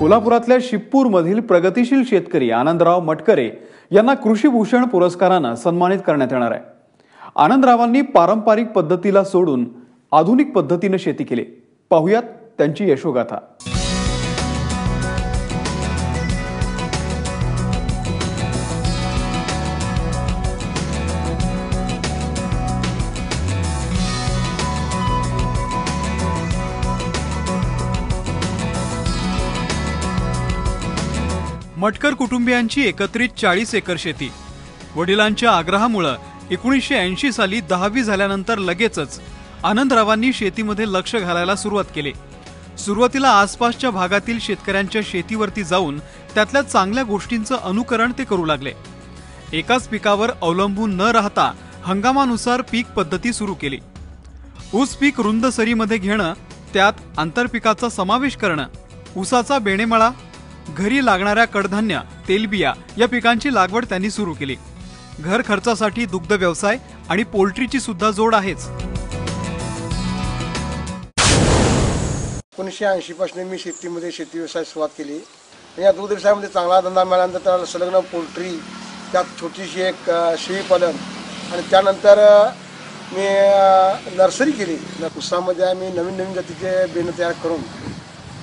कोल्हापुरातल्या शिपूरमधील प्रगतिशील शेतकरी आनंदराव मटकरे यांना कृषीभूषण पुरस्कारानं सन्मानित करण्यात येणार आहे. आनंदरावांनी पारंपरिक पद्धतीला सोडून आधुनिक पद्धतीनं शेती केली. पाहुयात त्यांची यशोगाथा. मटकर कुटुंबियांची एकत्रित चाळीस एकर शेती. वडिलांच्या आग्रहामुळं एकोणीसशे ऐंशी साली दहावी झाल्यानंतर लगेचच आनंदरावांनी शेतीमध्ये लक्ष घालायला सुरुवात केली. सुरुवातीला आसपासच्या भागातील शेतकऱ्यांच्या शेतीवरती जाऊन त्यातल्या चांगल्या गोष्टींचं अनुकरण ते करू लागले. एकाच पिकावर अवलंबून न राहता हंगामानुसार पीक पद्धती सुरू केली. ऊस पीक रुंद सरीमध्ये घेणं त्यात आंतरपिकाचा समावेश करणं ऊसाचा बेणेमळा घरी लागणाऱ्या कडधान्य तेलबिया या पिकांची लागवड त्यांनी सुरू केली. घर खर्चासाठी दुग्ध व्यवसाय आणि पोल्ट्रीची सुद्धा जोड आहेच. एकोणीसशे ऐंशीपासून मी शेतीमध्ये शेती व्यवसाय सुरुवात केली. या दूध व्यवसायामध्ये चांगला धंदा मिळाल्यानंतर त्याला संलग्न पोल्ट्री त्यात छोटीशी एक शेळीपालन आणि त्यानंतर मी नर्सरी केली. उसामध्ये आम्ही नवीन नवीन जातीचे बेणं तयार करून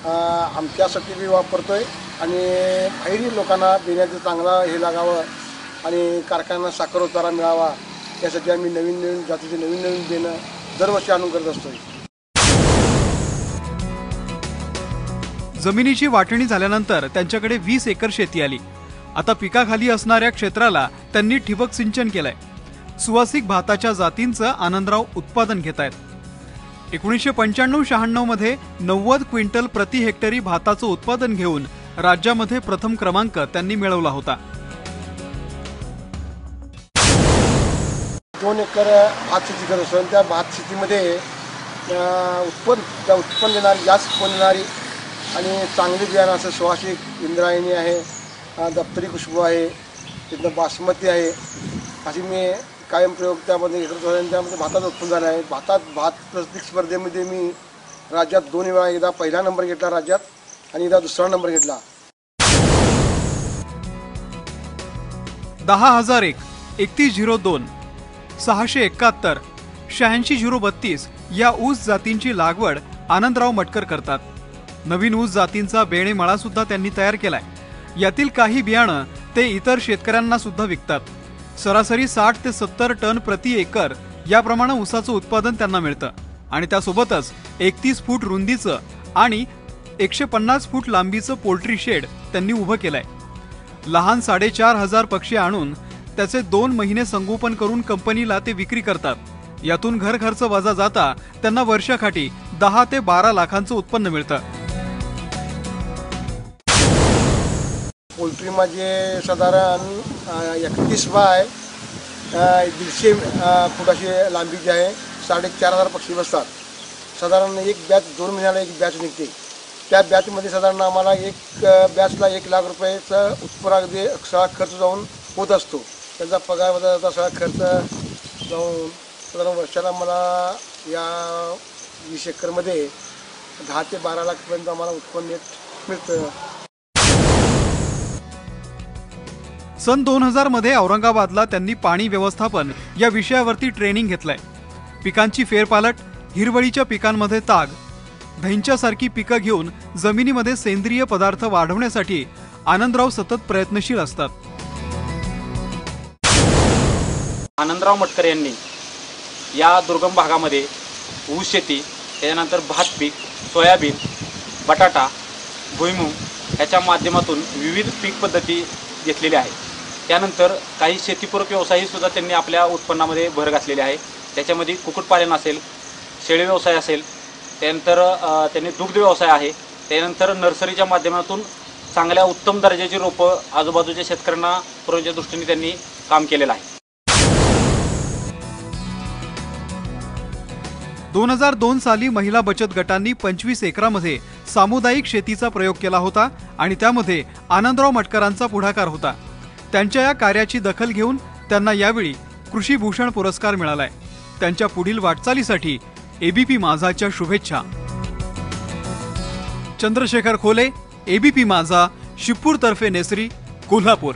आमच्यासाठी बी आहे आणि बाहेरील लोकांना बेण्याचं चांगला हे लागावं आणि कारखान्यांना साखर उतारा मिळावा यासाठी आम्ही नवीन नवीन जातीचे नवीन नवीन देणं दरवर्षी आणून करत असतो जमिनीची वाटणी झाल्यानंतर त्यांच्याकडे वीस एकर शेती आली. आता पिकाखाली असणाऱ्या क्षेत्राला त्यांनी ठिबक सिंचन केलंय. सुवासिक भाताच्या जातींचं आनंदराव उत्पादन घेत आहेत एकोणीसशे पंच्याण्णव शहाण्णवमध्ये नव्वद क्विंटल प्रति हेक्टरी भाताचं उत्पादन घेऊन राज्यामध्ये प्रथम क्रमांक त्यांनी मिळवला होता. दोन एकर भात शेती करत असतो आणि त्या भात शेतीमध्ये उत्पन्न त्या उत्पन्न देणारी जास्त उत्पन्न देणारी आणि चांगली बियाणं असं सुवासिक इंद्रायणी आहे दप्तरी खुशबू आहे तिथनं बासमती आहे. अशी मी कायम प्रयोग त्यामध्ये हे करत असतो त्यामध्ये भातात उत्पन्न झालं आहे. भातात भात प्रत्येक स्पर्धेमध्ये मी राज्यात दोन वेळा एकदा पहिला नंबर घेतला राज्यात आणि एकदा दुसरा नंबर घेतला. दहा हजार एक एकतीस झिरो दोन सहाशे एकाहत्तर शहाऐंशी झिरो बत्तीस या ऊस जातींची लागवड आनंदराव मटकर करतात. नवीन ऊस जातींचा बेणेमळा सुद्धा त्यांनी तयार केलाय. यातील काही बियाणं ते इतर शेतकऱ्यांना सुद्धा विकतात. सरासरी साठ ते सत्तर टन प्रति एकर याप्रमाणे ऊसाचं उत्पादन त्यांना मिळतं. आणि त्यासोबतच एकतीस फूट रुंदीचं आणि एकशे पन्नास फूट लांबीचं पोल्ट्री शेड त्यांनी उभं केलंय. लहान साडेचार हजार पक्षी आणून त्याचे दोन महिने संगोपन करून कंपनीला ते विक्री करतात. यातून घर खर्च वजा जाता त्यांना वर्षाखाटी दहा ते बारा लाखांचं उत्पन्न मिळतं. पोल्ट्री साधारण एकतीस बाय दीडशे फुटाची लांबी जी आहे साडेचार हजार पक्षी बसतात. साधारण एक बॅच दोन महिन्याला एक बॅच निघते. त्या बॅचमध्ये साधारण आम्हाला एक बॅचला एक लाख रुपयाचा उत्पन्न अगदी सगळा खर्च जाऊन होत असतो. त्यांचा पगार वजा सगळा खर्च जाऊन साधारण वर्षाला मला या वीस एकरमध्ये दहा ते बारा लाखपर्यंत आम्हाला उत्पन्न मिळतं. सन दोन हजारमध्ये औरंगाबादला त्यांनी पाणी व्यवस्थापन या विषयावरती ट्रेनिंग घेतलंय. पिकांची फेरपालट हिरवळीच्या पिकांमध्ये ताग धैंच्यासारखी पिकं घेऊन जमिनीमध्ये सेंद्रिय पदार्थ वाढवण्यासाठी आनंदराव सतत प्रयत्नशील असतात. आनंदराव मटकर यांनी या दुर्गम भागामध्ये ऊस शेती त्याच्यानंतर भात पीक सोयाबीन बटाटा भुईमूग याच्या माध्यमातून विविध पीक पद्धती घेतलेले आहे. त्यानंतर काही शेतीपूरक व्यवसायही सुद्धा त्यांनी आपल्या उत्पन्नामध्ये भर घातलेले आहे. त्याच्यामध्ये कुक्कुटपालन असेल शेळी व्यवसाय असेल त्यानंतर त्यांनी दुग्ध व्यवसाय आहे. त्यानंतर नर्सरीच्या माध्यमातून चांगल्या उत्तम दर्जाची रोपं आजूबाजूच्या शेतकऱ्यांना पुरवण्याच्या दृष्टीने त्यांनी काम केलेलं आहे. दोन हजार दोन साली महिला बचत गटांनी पंचवीस एकरामध्ये सामुदायिक शेतीचा प्रयोग केला होता आणि त्यामध्ये आनंदराव मटकरांचा पुढाकार होता. त्यांच्या या कार्याची दखल घेऊन त्यांना यावेळी कृषी भूषण पुरस्कार मिळालाय. त्यांच्या पुढील वाटचालीसाठी एबीपी माझाच्या शुभेच्छा. चंद्रशेखर खोले एबीपी माझा शिपूरतर्फे नेसरी कोल्हापूर.